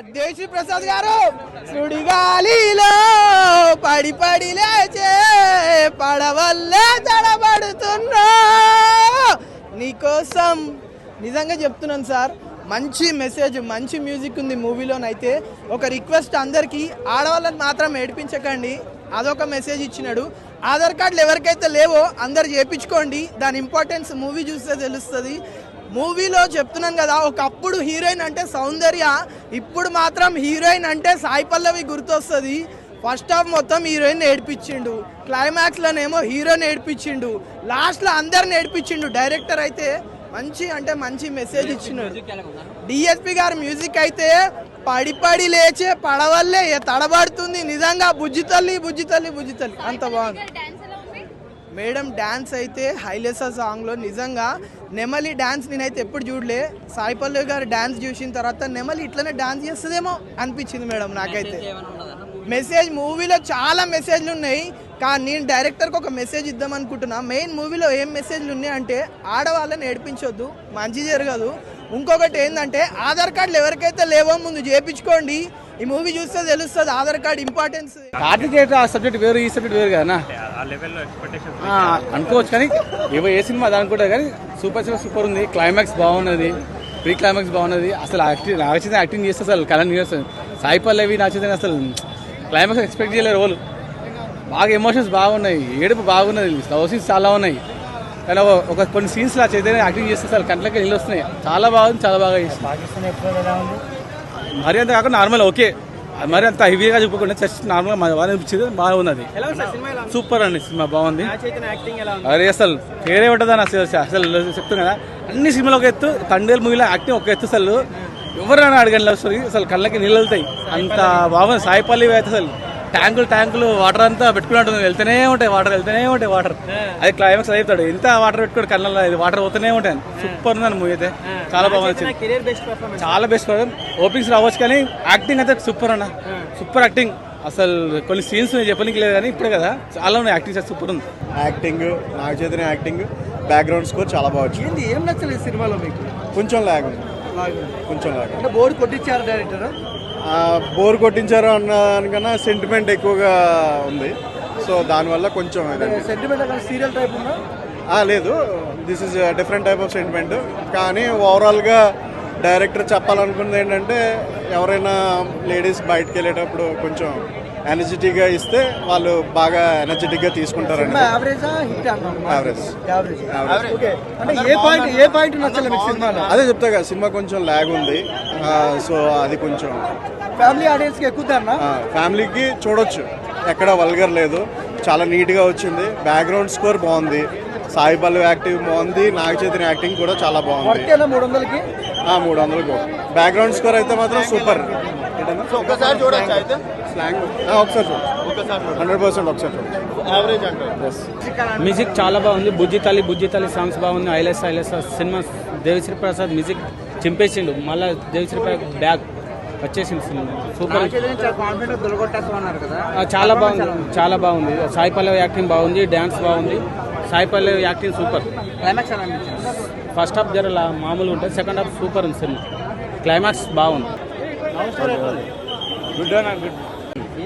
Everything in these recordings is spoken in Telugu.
దేశీ ప్రసాద్ గారు సుడిగాలిలో పడి పడి లేచే పడవల్లే తడబడుతున్నా. నీకోసం నిజంగా చెప్తున్నాను సార్ మంచి మెసేజ్ మంచి మ్యూజిక్ ఉంది మూవీలోనైతే. ఒక రిక్వెస్ట్ అందరికీ ఆడవాళ్ళని మాత్రం ఏడిపించకండి. అదొక మెసేజ్ ఇచ్చినాడు. ఆధార్ కార్డులు ఎవరికైతే లేవో అందరు చేపించుకోండి దాని ఇంపార్టెన్స్ మూవీ చూస్తే తెలుస్తుంది. మూవీలో చెప్తున్నాను కదా ఒకప్పుడు హీరోయిన్ అంటే సౌందర్య ఇప్పుడు మాత్రం హీరోయిన్ అంటే సాయి పల్లవి గుర్తొస్తుంది. ఫస్ట్ హాఫ్ మొత్తం హీరోయిన్ ఏడిపించిండు క్లైమాక్స్లోనేమో హీరోని ఏడిపించిండు లాస్ట్లో అందరిని ఏడిపించిండు డైరెక్టర్ అయితే మంచి అంటే మంచి మెసేజ్ ఇచ్చినాడు. డిఎస్పి గారి మ్యూజిక్ అయితే పడి పడి లేచే పడవల్లే తడబడుతుంది. నిజంగా బుజ్జి తల్లి బుజ్జి తల్లి బుజ్జి తల్లి. అంత బాగుంది. మేడం డ్యాన్స్ అయితే హైలెసా సాంగ్లో నిజంగా నెమలి డ్యాన్స్ నేనైతే ఎప్పుడు చూడలే. సాయి పల్లవి గారు డ్యాన్స్ చూసిన తర్వాత నెమలి ఇట్లనే డ్యాన్స్ చేస్తుందేమో అనిపించింది మేడం నాకైతే. మెసేజ్ మూవీలో చాలా మెసేజ్లు ఉన్నాయి. కానీ నేను డైరెక్టర్కి ఒక మెసేజ్ ఇద్దాం అనుకుంటున్నా. మెయిన్ మూవీలో ఏం మెసేజ్లు ఉన్నాయి అంటే ఆడవాళ్ళని ఏడిపించొద్దు. మంచి జరగదు. ఇంకొకటి ఏంటంటే ఆధార్ కార్డులు ఎవరికైతే లేవో ముందు చేపించుకోండి. ఈ మూవీ చూస్తే తెలుస్తుంది ఆధార్ కార్డు ఇంపార్టెన్స్. ఆ సబ్జెక్ట్ వేరు ఈ సబ్జెక్ట్ వేరు కదా అనుకోవచ్చు కానీ ఏవో ఏ సినిమా అది అనుకుంటా కానీ సూపర్ సూపర్ సూపర్ ఉంది. క్లైమాక్స్ బాగున్నది. ప్రీ క్లైమాక్స్ బాగున్నది. అసలు యాక్టింగ్ నాగచైతన్య యాక్టింగ్ చేస్తే అసలు కళ నీరస్తుంది సాయి పల్లవి నాగచైతన్య అసలు క్లైమాక్స్ ఎక్స్పెక్ట్ చేయలేరు రోల్ బాగా ఎమోషన్స్ బాగున్నాయి. ఏడుపు బాగున్నది. లవ్ సీన్స్ చాలా ఉన్నాయి. కానీ ఒక- ఒక కొన్ని సీన్స్ లా చైతన్య యాక్టింగ్ చేస్తే అసలు కంట్లకి నీళ్ళు వస్తున్నాయి. చాలా బాగుంది చాలా బాగా చేస్తుంది మరి అంత కాకుండా నార్మల్ ఓకే మరి అంత హెవీగా చూపకుండా జస్ట్ నార్మల్ బాగా అనిపించింది బాగున్నది సూపర్ అండి సినిమా బాగుంది. అరే అసలు పేరే ఉంటుంది అని అసలు అసలు చెప్తాను కదా. అన్ని సినిమాలు ఒక ఎత్తు తండేల్ మూవీలో యాక్టింగ్ ఒక ఎత్తు అసలు. ఎవరైనా అడగండి స్టోరీ అసలు కళ్ళకి నీళ్ళు వెళ్తాయి. అంత బాగుంది. సాయిపల్లి అయితే అసలు ట్యాంకులు ట్యాంకులు వాటర్ అంతా పెట్టుకున్నట్టు వెళ్తూనే ఉంటాయి వాటర్ వెళ్తూనే ఉంటాయి వాటర్. అది క్లైమాక్స్ అయిపోతాడు ఎంత వాటర్ పెట్టుకోడు కళ్ళల్లో ఇది వాటర్ పోతూనే ఉంటాయి. సూపర్ ఉందండి మూవీ అయితే. చాలా బాగుంది కెరీర్ బెస్ట్ పర్ఫార్మెన్స్ చాలా బెస్ట్ ఓపెనింగ్స్ రావచ్చు కానీ యాక్టింగ్ అయితే సూపర్ అన్న. సూపర్ యాక్టింగ్ అసలు కొన్ని సీన్స్ చెప్పడానికి లేదు కానీ ఇప్పుడే కదా. చాలా ఉన్నాయి. యాక్టింగ్ సూపర్ ఉంది. Acting Naga Chaitanya acting background score చాలా బాగా వచ్చింది. ఏంది ఏం నచ్చలేదు ఈ సినిమాలో మీకు? కొంచెం లాగ్ ఉంది. కొంచెం లాగ్ అంటే బోర్డు కొట్టించారు డైరెక్టర్ బోర్ కొట్టించారు అన్న దానికన్నా సెంటిమెంట్ ఎక్కువగా ఉంది. సో దానివల్ల కొంచెం సెంటిమెంట్ సీరియల్ టైప్ లేదు. This is different type of sentiment కానీ ఓవరాల్గా డైరెక్టర్ చెప్పాలనుకున్నది ఏంటంటే ఎవరైనా లేడీస్ బయటకు వెళ్ళేటప్పుడు కొంచెం ఎనర్జెటిక్గా ఇస్తే వాళ్ళు బాగా ఎనర్జెటిక్గా తీసుకుంటారండి అదే చెప్తా కదా సినిమా కొంచెం ల్యాగ్ ఉంది. ఆ, సో అది కొంచెం. ఫ్యామిలీ ఆడియన్స్కి ఎక్కుతారనా ఆ, ఫ్యామిలీకి చూడొచ్చు. ఎక్కడ వల్గర్ లేదు. చాలా నీట్గా వచ్చింది. బ్యాక్గ్రౌండ్ స్కోర్ బాగుంది. సాయి పల్లవి యాక్టింగ్ బాగుంది. నాగ చైతన్య యాక్టింగ్ కూడా చాలా బాగుంది. మూడు వందలకి? ఆ, మూడు వందలకు. బ్యాక్గ్రౌండ్ స్కోర్ అయితే మాత్రం సూపర్ ఒక్కసారి చూడొచ్చు అయితే? స్లాంగ్ ఒకసారి చూడొచ్చు హండ్రెడ్ పర్సెంట్ ఒకసారి చూడొచ్చు యావరేజ్ అంటే మ్యూజిక్ చాలా బాగుంది. బుజ్జి తల్లి బుజ్జి తల్లి సాంగ్స్ బాగుంది ఐలెస్ ఐలెస్ సినిమా దేవిశ్రీ ప్రసాద్ మ్యూజిక్ చింపేసిండు. మళ్ళీ దేవిశ్రీ ప్రసాద్ బ్యాక్ వచ్చేసింది సినిమా. సూపర్ చాలా బాగుంది. చాలా బాగుంది. సాయి పల్లవి యాక్టింగ్ బాగుంది. డ్యాన్స్ బాగుంది. Sai Pallavi acting super first half జర లా- మామూలు ఉంటుంది. సెకండ్ హాఫ్ సూపర్ ఉంది సినిమా. క్లైమాక్స్ బాగుంది.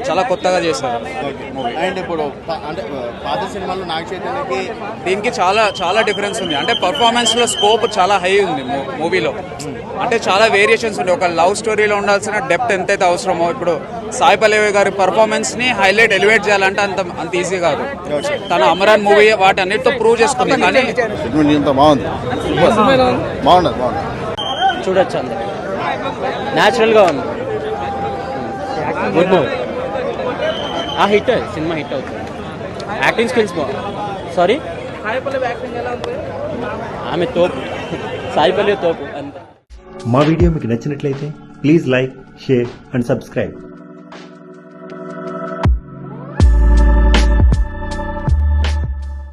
చాలా కొత్తగా చేశారు. అండ్ ఇప్పుడు అంటే పాత సినిమాలో నాగ చైతన్యకి దీనికి చాలా చాలా డిఫరెన్స్ ఉంది. అంటే పర్ఫార్మెన్స్లో స్కోప్ చాలా హై ఉంది మూవీలో అంటే చాలా వేరియేషన్స్ ఉంటాయి. ఒక లవ్ స్టోరీలో ఉండాల్సిన డెప్త్ ఎంతైతే అవసరమో ఇప్పుడు సాయి పల్లవి గారి పర్ఫార్మెన్స్ని హైలైట్ ఎలివేట్ చేయాలంటే అంత అంత ఈజీ కాదు. తన అమరాన్ మూవీ వాటి అన్నిటితో ప్రూవ్ చేసుకుంది. కానీ బాగుంది. బాగుండదు బాగుంది. చూడొచ్చు అందరు. న్యాచురల్గా ఉంది. గుడ్ మూవీ ఆ హిట్ సినిమా హిట్ అవుతుంది. యాక్టింగ్ స్కిల్స్ బాగుంది సారీ ఆమె తోపు. సాయి పల్లవి తోపు అంతే. మా వీడియో మీకు నచ్చినట్లయితే please like share and subscribe.